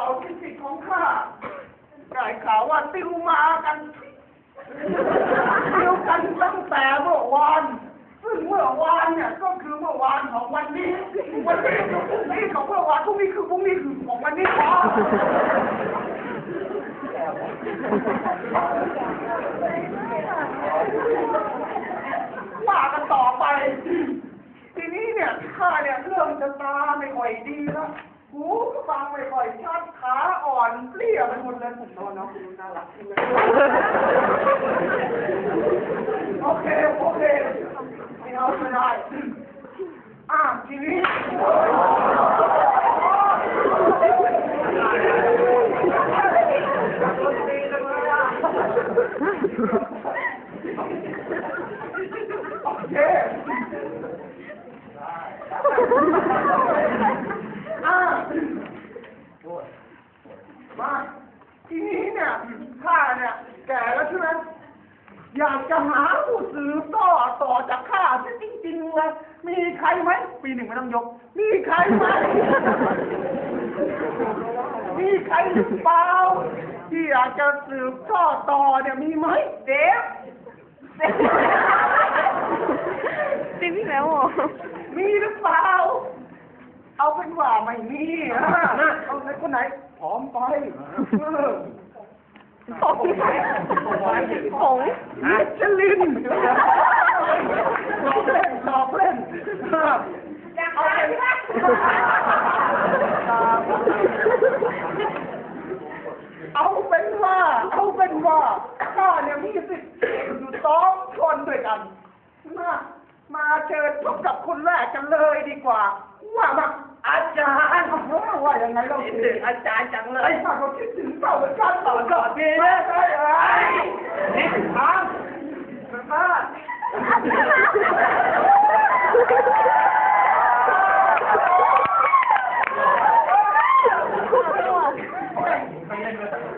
บ้างล่ะเราที่สิทธิ์ของข้าได้ข่าวว่าติวมากันติวกันตั้งแต่เมื่อวานซึ่งเมื่อวานเนี่ยก็คือเมื่อวานของวันนี้ วันนี้คือพรุ่งนี้ของเมื่อวานพรุ่งนี้คือพรุ่งนี้คือของวันนี้พอว่ากันต่อไป ทีนี้เนี่ยข้าเนี่ยเริ่มจะตาไม่ค่อยดีแล้ว หูก็ฟังไม่ค่อยชัดขาอ่อนเปรี้ยไปหมดเลยผมนอนเนาะคุณน่ารักเลยโอเคโอเคไม่เอาไม่ได้อะทีนี้โอเค อ่ามาทีนี้เนี่ยข้าเนี่ย แก่แล้วใช่ไหม อยากจะหาผู้สืบต่อต่อจากข้าที่จริงๆเลยมีใครไหมปีหนึ่งไม่ต้องยก มีใครไหม มีใครหรือเปล่าที่อยากจะสืบทอดต่อเนี่ยมีไหมเดฟจริงพี่แล้วเหรอมีหรือเปล่า เอาเป็นว่าไม่มีอะเอาไหนคนไหนผอมไปเออ ผงผงมิชลินชอบเล่นชอบเล่นเอาเป็นเอาเป็นว่า เอาเป็นว่าข้าเนี่ยมีสิทธิ์อยู่สองคนด้วยกัน มา มาเชิญพบกับคนแรกกันเลยดีกว่า ว่ามา อาจารย์ว่ายังไงเราคิดถึงอาจารย์จังเลยข้าก็คิดถึงเต่าเหมือนกันต่อก่อนดีนะใช่เอ้ยนี่ทางมา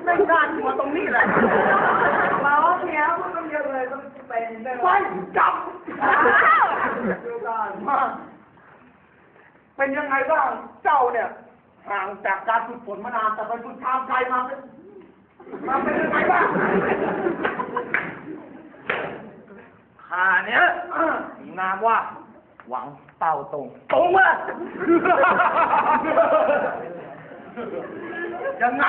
ไม่งานหัวตรงนี้แหละ เราเนี้ยมันต้องเยอะเลยต้องเป็นได้ ไฟจับมา เป็นยังไงบ้างเจ้าเนี่ย ห่างจากการฝึกฝนมานานแต่ไปฝึกทางไกลมาเป็นมาเป็นยังไงบ้างข้าเนี้ยอ่ามีนามว่า หวังเต่าตรงตรงว่ะยังไง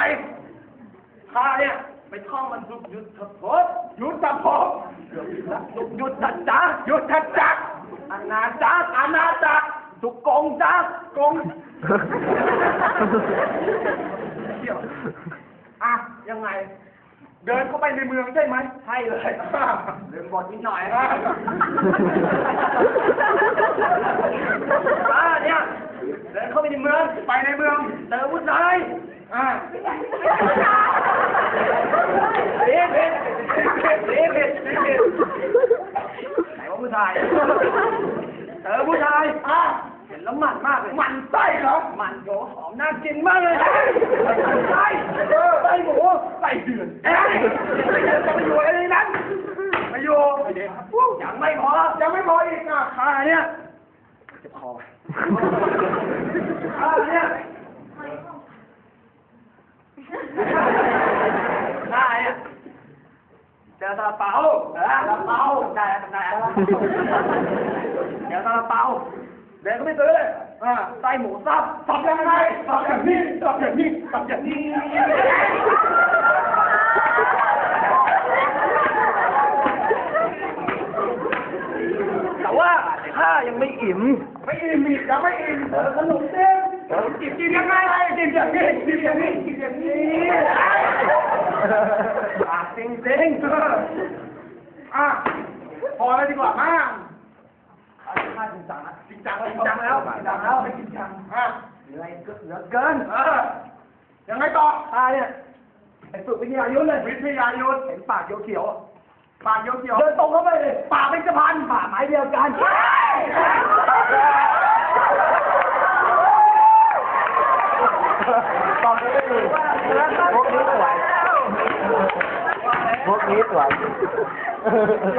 ข้าเนี่ยไปท่องมันสุกยุทธภพยุทธภพยุทธจักรยุทธจักรอาณาจักรอาณาจัก รสุกงจักรกงเที่ยวอะยังไง เดินเข้าไปในเมืองใช่ไหมใช่เลยเดินบทนิดหน่อยนะอ่าเนี่ยเดินเข้าไปในเมืองไปในเมืองเจอผู้ชายอ่าเด็ดเด็ดเด็ดเด็ดเด็ดเด็ดไหนว่าผู้ชาย เจอผู้ชายอ่าเห็นแล้วหมันมากเลยหมันไส้เหรอหมันโยหอมน่ากินมากเลยไส้ไส้หมูไส้เดือนเอ้ยจะไปอยู่อะไรนั้นไม่อยู่ยังไม่พอยังไม่พออีกอะข้าเนี่ยเจ็บคอข้าเนี่ยข้าเนี่ย เจอซาลาเปาเออซาลาเปาได้แล้วได้แล้วเจอซาลาเปาเดินก็ไม่ซื้อเลยอ่าไส้หมูสับสับยังไงสับอย่างนี้สับอย่างนี้สับอย่างนี้แต่ว่าข้ายังไม่อิ่ม ไม่อิ่มอีกยังไม่อิ่มเออขนมเส้นกินกินยังไงกินอย่างนี้กินอย่างนี้กินอย่างนี้ปาก จริงจริงๆเอออะพอแล้วดีกว่ามั้งข้าจริงจังนะจริงจังจริงจังแล้วจริงจังแล้วไม่จริงจังอะเหนื่อยเกินเหลือเกินเออยังไงต่อข้าเนี่ยไอ้ฝึกวิทยายุทธเลยวิทยายุทธเห็นปากเขียวๆอะปากเขียวเดินตรงเข้าไปเลยๆปากเป็นสะพานป่าไม้เดียวกันตอนนี้พวกนี้สวย พวกนี้สวย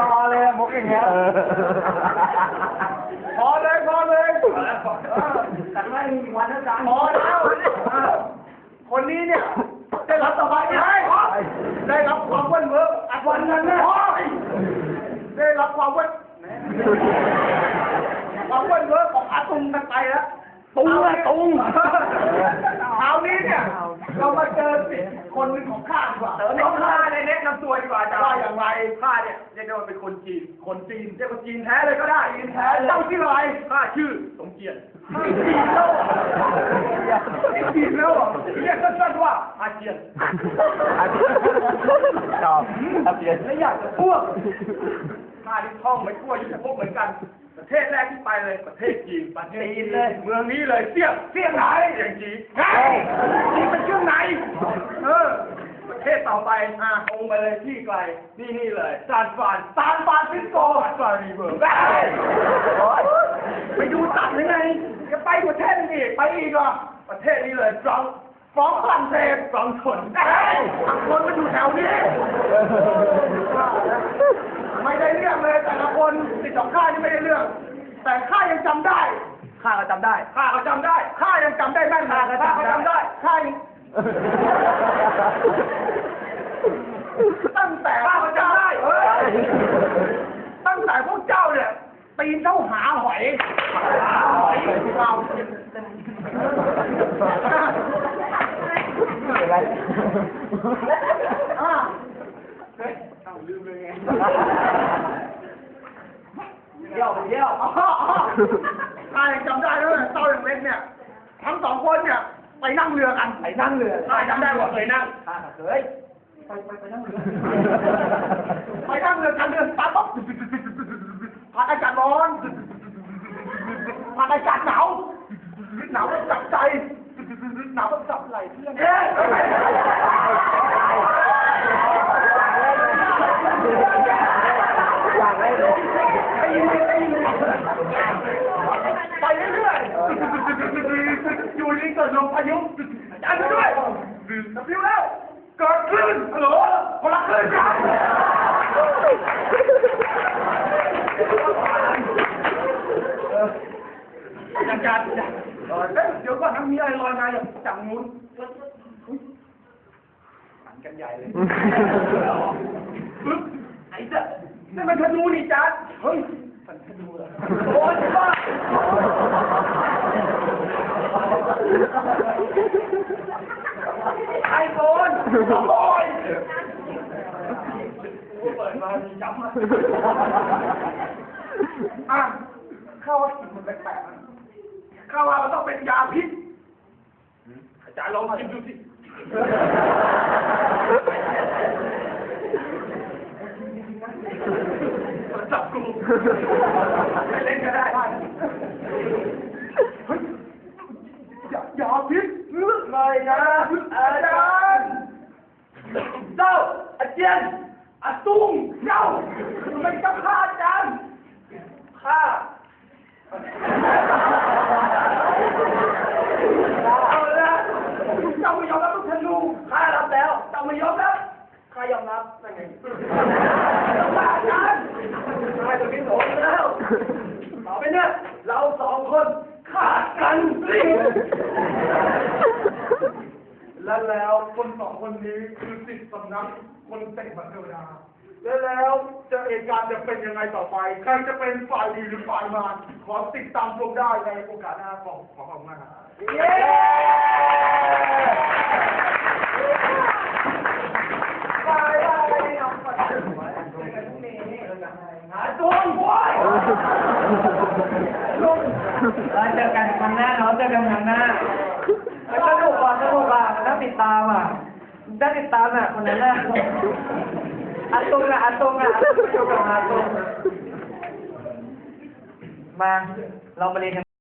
รอเลยมุกอย่างเงี้ยพอเลยพอเลยเออแต่หนึ่งวันนะจ๊ะพอแล้วเออคนนี้เนี่ย ได้รับสบายไหมได้รับความเว้นเวิร์กอัดวันนั้นนะได้รับความเว้นความเว้นเวิร์กของอาตุงกันไปแล้ว ตุงอะตุงคราวนี้เนี่ย เรามาเจอสิคนหนึ่งของข้าดีกว่าเติมน้องข้าในแนะนำตัวดีกว่าจะว่าอย่างไรข้าเนี่ยเรียกได้ว่าเป็นคนจีน คนจีนเรียกว่าจีนแท้เลยก็ได้จีนแท้เลยเจ้าชื่ออะไรข้าชื่อสมเกียรติจีนแล้วจีนแล้วเรียกสั้นๆว่าอาเจียนชอบอาเปียนและอยากจะพวกข้าที่ท่องไปทั่วยุทธภพเหมือนกัน ประเทศแรกที่ไปเลยประเทศจีนประเทศจีนเลย เมืองนี้เลยเสี่ยงเสี่ยงไหนเสี่ยงจีนไงจีนเป็นเครื่องไหนเออประเทศต่อไปอะตรงไปเลยที่ไกลนี่นี่เลยซานฟรานซานฟรานซิสโกซานฟรานซิสโกไปดูตัดหรือไงจะไปประเทศนี้อีกไปอีกเหรอะประเทศนี้เลยฟรองก์ฟรองก์ฝรั่งเศสฟรองก์ชนเฮ้ยฝรั่งชนมันอยู่แถวนี้ไม่ได้เรื่องเลยแต่ละค นติดสองข้านี่ไม่ได้เรื่อง แต่ข้ายังจำได้ข้าก็จำได้ ข้าก็จำได้ข้ายังจำได้แม่นข้าก็จำได้ ข้ายังตั้งแต่ข้าก็จำได้เฮ้ยตั้งแต่พวกเจ้าเนี่ยปีนเข้าหาหอยหาหอยเราอะไรอ่าเฮ้ยเอาลืมเลยไงเที่ยวไปเที่ยวอ๋ออ๋อข้ายังจำได้ด้วยเต้าอย่างเล็กเนี่ยทั้งสองคนเนี่ยไปนั่งเรือกันไปนั่งเรือข้าจำได้ว่าเคยนั่งข้าก็เคยไปไปไปนั่งเรือ ไปนั่งเรือกันเรือปั๊บปั๊บพัดอากาศร้อนพัดอากาศหนาวหนาวแล้วจับใจหนาวแล้วจับไหล่เพื่อนเอ๊ะไปยินดีไปยินดีไปเรื่อยๆอยู่นี่เกิดลมพายุอาจารย์ช่วยดื่มสับพิวแล้วเกิดคลื่นฮัลโหลคนละคลื่นกันอาจารย์เออเดี๋ยวก่อนนะมีอะไรลอยมาจากนู้นอุ๊ยหันกันใหญ่เลยปึ๊บไอ้เจ้านี่มันธนูนี่จ๊ะเฮ้ยมันธนูเหรอโอ้ยบ้า ไอโฟนโอ้ยเปิดมามีจับมาอะเข้าว่าสิ่งมันแปลกๆนะเข้าว่ามันต้องเป็นยาพิษอาจารย์ลองชิมดูสิจับกูไม่เล่นก็ได้เฮ้ย อย่าอย่าพิษเลยนะอาจารย์เจ้าอาเจียนอาตุ้งเจ้าไม่จะฆ่าอาจารย์ฆ่าเอาละเจ้าไม่ยอมรับลูกธนูข้ารับแล้วเจ้าไม่ยอมรับข้ายอมรับนั่นไงอาจารย์ไม่จะมีโสมแล้วต่อไปเนี่ยเราสองคนขาดกันสิ และแล้วคนสองคนนี้คือสิทธิสำนักคนเตะบัตรเทวดาและแล้วจะเหตุการณ์จะเป็นยังไงต่อไป ใครจะเป็นฝ่ายดีหรือฝ่ายมารขอติดตามชมได้ในโอกาสหน้าของขอขอบคุณมากครับเย้บายบายน้องก่อนหาตัวบอยลุงเราเจอกันครั้งหน้าเนาะเจอกันครั้งหน้ามัน สนุกอะสนุกอะมันต้องติดตามอะมันต้ติดตามอะคนนั้นน่ะอาตรงอะอาตรงอะอาตรงอะอาตรงมาเรามาเรียนกัน